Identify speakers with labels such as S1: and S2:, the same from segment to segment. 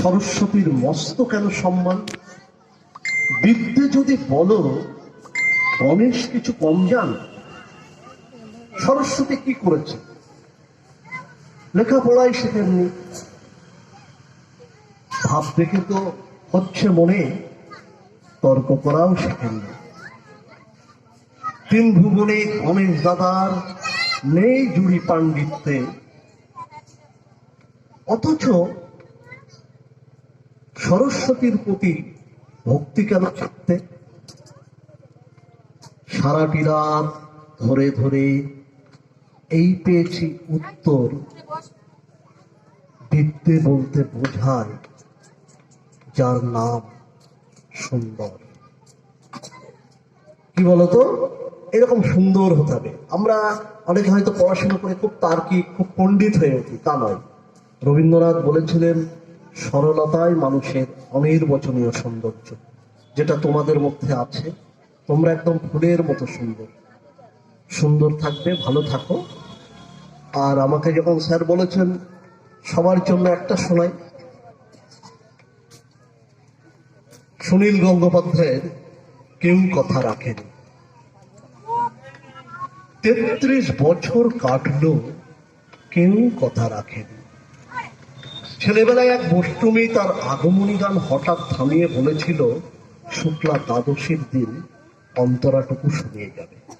S1: সরস্বতীর মস্ত কেন সম্মান। বিদ্যে যদি বলো গণেশ কিছু কম যান সরস্বতী কি করেছে? লেখাপড়াই শেখেননি ভাব দেখে তো হচ্ছে মনে, তর্ক করাও শেখেননি তিন ভুবনে গণেশ দাদার নেই জুড়ি পাণ্ডিত্যে। অথচ সরস্বতীর প্রতি ভক্তি কেন থাকতে সারাটি রাত ধরে ধরে এই পেয়েছি উত্তর। বিদ্যে বলতে বোঝায় যার নাম সুন্দর। কি বলতো? এরকম সুন্দর হতে হবে। আমরা অনেকে হয়তো পড়াশোনা করে খুব তার্কিক, খুব পণ্ডিত হয়ে উঠি, তা নয়। রবীন্দ্রনাথ বলেছিলেন, সরলতাই মানুষের অনির্বচনীয় সৌন্দর্য, যেটা তোমাদের মধ্যে আছে, তোমরা একদম ফুলের মতো সুন্দর। সুন্দর থাকবে, ভালো থাকো আর আমাকে যখন স্যার বলেছেন, সবার জন্য একটা শোনাই। সুনীল গঙ্গোপাধ্যায়ের কেউ কথা রাখেনি। তেত্রিশ বছর কাটলো, কেউ কথা রাখেনি। ছেলেবেলায় এক বষ্টমী তার আগমনী গান হঠাৎ থামিয়ে বলেছিল, শুক্লা দ্বাদশীর দিন অন্তরাটুকু শুনিয়ে যাবে।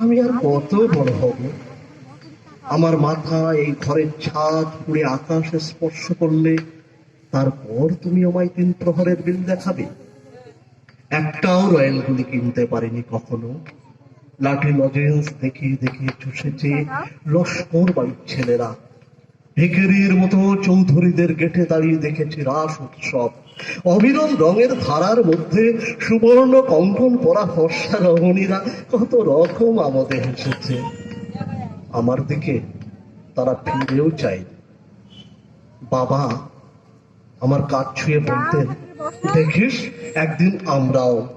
S1: আমি আর কত বড় হব? আমার মাথা এই ঘরের ছাদ পুড়ে আকাশে স্পর্শ করলে তারপর তুমি আমায় তিন প্রহরের বিল দেখাবে। একটাও রয়্যাল গুলি কিনতে পারিনি কখনো। লাঠি লজেন্স দেখিয়ে দেখিয়ে চুষেছে লস্কর বাড়ির ছেলেরা। ভিকেরির মতো চৌধুরীদের গেটে দাঁড়িয়ে দেখেছি রাস উৎসব। অবিরল রঙের ধারার মধ্যে সুবর্ণ কঙ্কন পরা ফর্সা রমণীরা কত রকম আমোদে হেসেছে। আমার দিকে তারা ফিরেও চায়। বাবা, আমার কাজ ছুঁয়ে বলতেন, দেখিস, একদিন আমরাও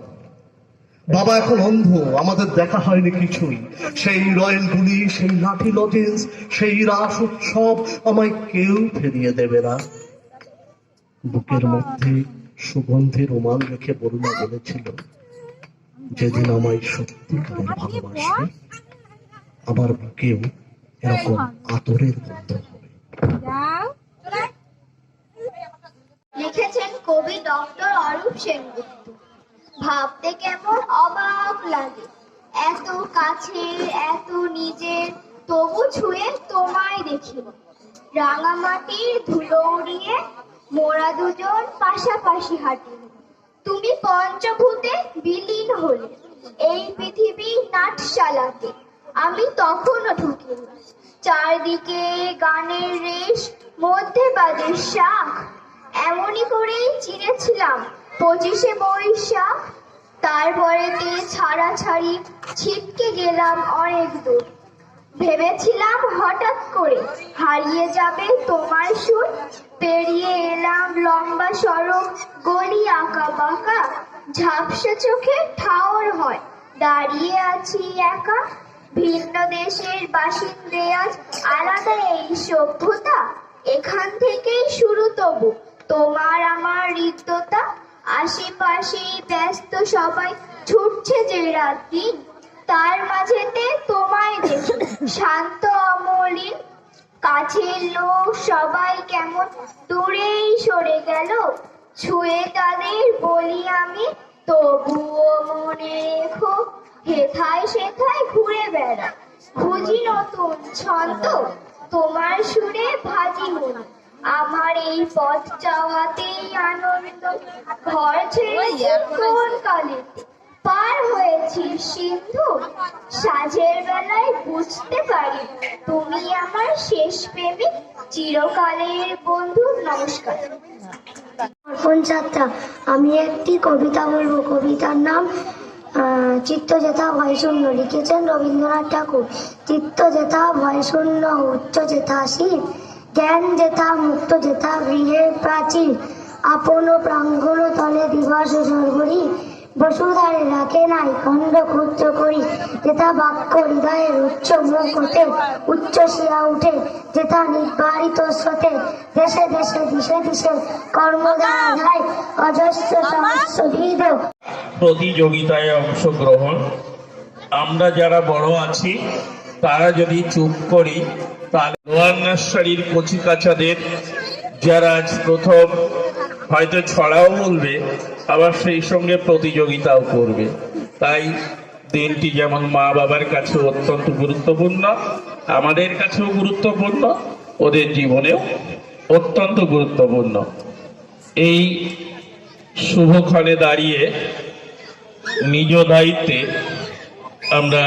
S1: বাবা এখন অন্ধ, আমাদের দেখা হয়নি কিছুই। সেই রয়্যাল গুলি, সেই লাঠি লজেন্স, সেই রাস উৎসব আমায় কেউ ফিরিয়ে দেবে না। বুকের মধ্যে সুগন্ধি রোমান রেখে বরুণা বলেছিল, যেদিন আমায় সত্যিকারের ভালোবাসবে, আমার বুকেও এরকম আতরের হবে।
S2: লিখেছেন কবি ডক্টর অরূপ সেনগুপ্ত। ভাবতে কেমন অবাক লাগে। এত কাছে, এত নিজের তবু ছুঁয়ে তোমায় দেখি রাঙামাটির ধুলো উড়িয়ে মোরা দুজন পাশাপাশি হাঁটি তুমি পঞ্চভূতে বিলীন হলে, এই পৃথিবীর নাটশালাতে আমি তখনও ঢুকিনি চারদিকে গানের রেশ, মধ্যে বাজে শাখ এমনই করেই চিনেছিলাম পঁচিশে বৈশাখ তারপরেতে ছাড়াছাড়ি ছিটকে গেলাম অনেক দূর। ভেবেছিলাম হঠাৎ করে হারিয়ে যাবে তোমার সুর। পেরিয়ে এলাম লম্বা সড়ক, গলি আঁকা বাঁকা, ঝাপসা চোখে ঠাওর হয়। দাঁড়িয়ে আছি একা, ভিন্ন দেশের বাসিন্দে আজ আলাদা এই সভ্যতা। এখান থেকেই শুরু তবু, তোমার আমার হৃদ্যতা। আশেপাশে ব্যস্ত সবাই ছুটছে যে রাত দিন তার মাঝেতে তোমায় দেখি। শান্ত অমলিন, কাছের লোক, সবাই কেমন দূরেই সরে গেল। ছুঁয়ে তাদের বলি আমি, তবুও মনে রেখো, হেথায় সেথায় ঘুরে বেড়া।
S3: খুঁজি নতুন ছন্দ, তোমার সুরে ভাজি মন আমার এই পথ চাওয়াতেই আনন্দ। ঘর ছেড়ে কোন পার হয়েছি সিন্ধু। সাজের বেলায় বুঝতে পারি তুমি আমার শেষ প্রেমিক চিরকালের বন্ধু। নমস্কার।
S4: অর্পণ যাত্রা। আমি একটি কবিতা বলব। কবিতার নাম আহ, চিত্তজেতা ভয়শূন্য। লিখেছেন রবীন্দ্রনাথ ঠাকুর। চিত্তজেতা ভয়শূন্য উচ্চ জেতা শিব জ্ঞান জেতা মুক্ত জেতা গৃহের প্রাচীর। আপন প্রাঙ্গণ তলে দিবস সর্বরি। বসুধারে রাখে নাই খণ্ড ক্ষুদ্র করি। যেথা বাক্য হৃদয়ের উচ্চ মুখ হতে উচ্চ শিয়া উঠে, যেথা নির্বাহিত স্রোতে, দেশে দেশে, দিশে দিশে কর্ম অজস্র সহস্র বিধ
S5: প্রতিযোগিতায় অংশগ্রহণ। আমরা যারা বড় আছি, তারা যদি চুপ করি তাহলে লোয়ান্নাশ্বরীর কচি কাচাদের যারা আজ প্রথম হয়তো ছড়াও বলবে, আবার সেই সঙ্গে প্রতিযোগিতাও করবে। তাই দিনটি যেমন মা বাবার কাছে অত্যন্ত গুরুত্বপূর্ণ, আমাদের কাছেও গুরুত্বপূর্ণ, ওদের জীবনেও অত্যন্ত গুরুত্বপূর্ণ। এই শুভক্ষণে দাঁড়িয়ে নিজ দায়িত্বে আমরা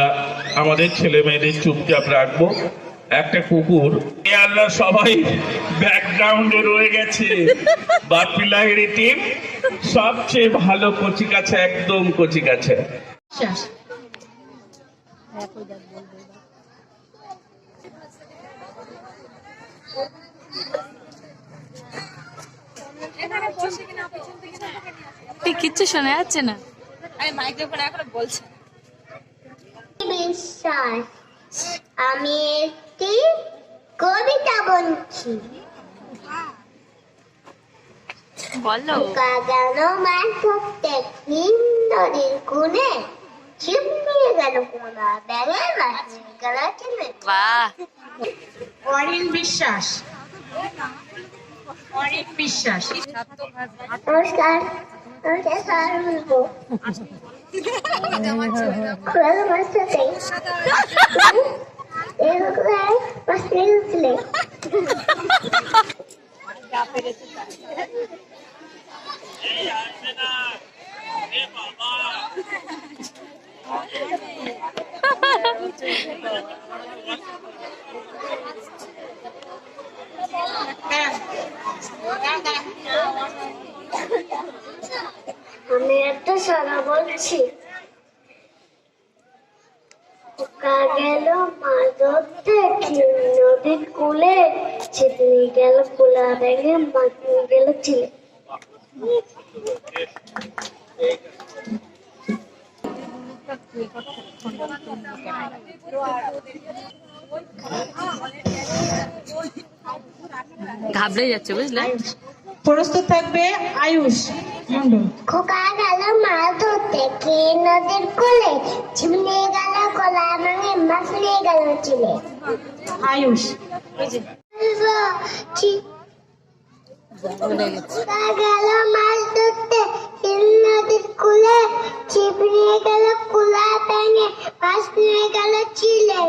S5: আমাদের ছেলে মেয়েদের চুপচাপ রাখব। একটা কুকুর এ আল্লাহ সবাই ব্যাকগ্রাউন্ডে রয়ে গেছে। বাপিলাহিড়ি টিম সবচেয়ে ভালো কচি কাছে একদম কচি কাছে
S6: কিচ্ছু শোনা যাচ্ছে না। আমি মাইক্রোফোন এখন বলছি।
S3: বিশ্বাস। আমি একটি কবিতা বলছি।
S6: বলো।
S3: গেল মাছ ধরতে তিন নদীর কোণে গেল কোনা ব্যাঙে মাছ গেল চিমড়ে
S6: বাহ।
S7: অরিন বিশ্বাস। অরিন বিশ্বাস।
S3: নমস্কার নমস্কার আমি একটা সারা বলছি। গেল মাছ ধরতে নদীর কূলে ছিপে গেল কোলা ব্যাঙে মাছ নিয়ে গেল ছিলে।
S6: ঘাবড়ে যাচ্ছে বুঝলে?
S7: প্রস্তুত থাকবে আয়ুষ।
S3: খোকা গেল মাছ ধরতে। কে নদীর কোলে? ছিপে গেল কলা ব্যাঙে মাছ নিয়ে গেল ছিলে
S7: আয়ুষ
S3: গেল মাছ ধরতে তিন নদীর কূলে ছিপ নিয়ে গেল কুলা ব্যাঙে মাছ নিয়ে গেল চিলে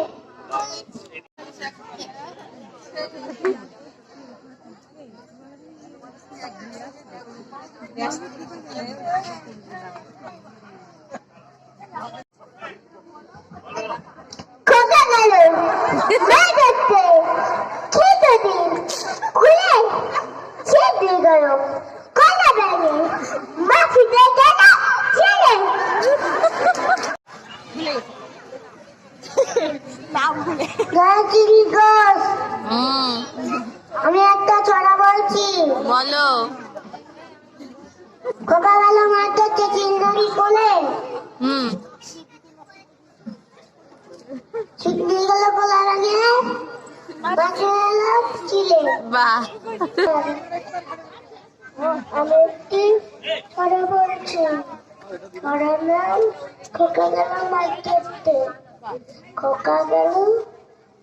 S3: খোকা গেল মাছ ধরতে খেতে দিন খুলে ছিপ দিয়ে গেল কলা ব্যাঙে মাছ দিয়ে গেল চিলে ঘোষ আমি একটা ছড়া বলছি।
S6: বলো।
S3: খোকা গেল মাছ ধরতে চিংড়ি কোলে।
S6: হুম।
S3: ছিটকে গেল কোলা রাঙে মাছ গেল চিলে।
S6: বাহ।
S3: আমি একটি ছড়া বলছি ছড়ার নাম খোকা গেল মাছ ধরতে খোকা গেল